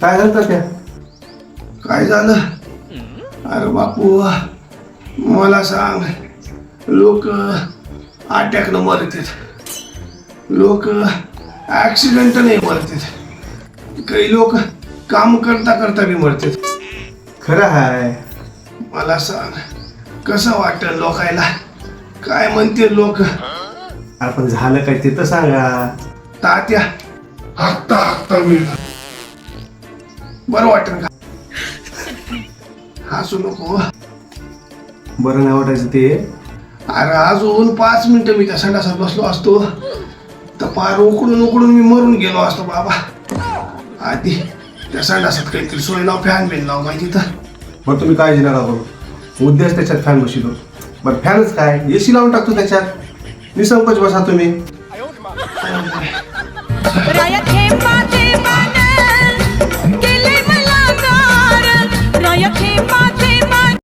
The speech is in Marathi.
काय झालं त्या काय झालं? अरे बापू मला सांग. लोक अटॅकनं मरतात. लोक ॲक्सिडेंटने मरतात. काही लोक काम करता करता बी मरतात. खरं हाय. मला सांग कसं वाटतं लोकायला? काय म्हणते लोक? आपण झालं काय ते तर सांगा. तात्या हाकता हाकता मी बरं वाटेल का? हसू नको. बरं नाही वाटायचं ते. अरे अजून पाच मिनिटं मी त्या संडासात बसलो असतो. तर पार उकडून उकडून मी मरून गेलो असतो बाबा. आधी त्या संडासात काहीतरी सोय लाव फॅन बिन लाव माहिती तर. बरं तुम्ही काळजी नका करू. उद्याच त्याच्यात फॅन बसवतो बरं फॅनच काय? एसी लावून टाकतो त्याच्यात. निसंकोच बसा तुम्ही. Raya Kempa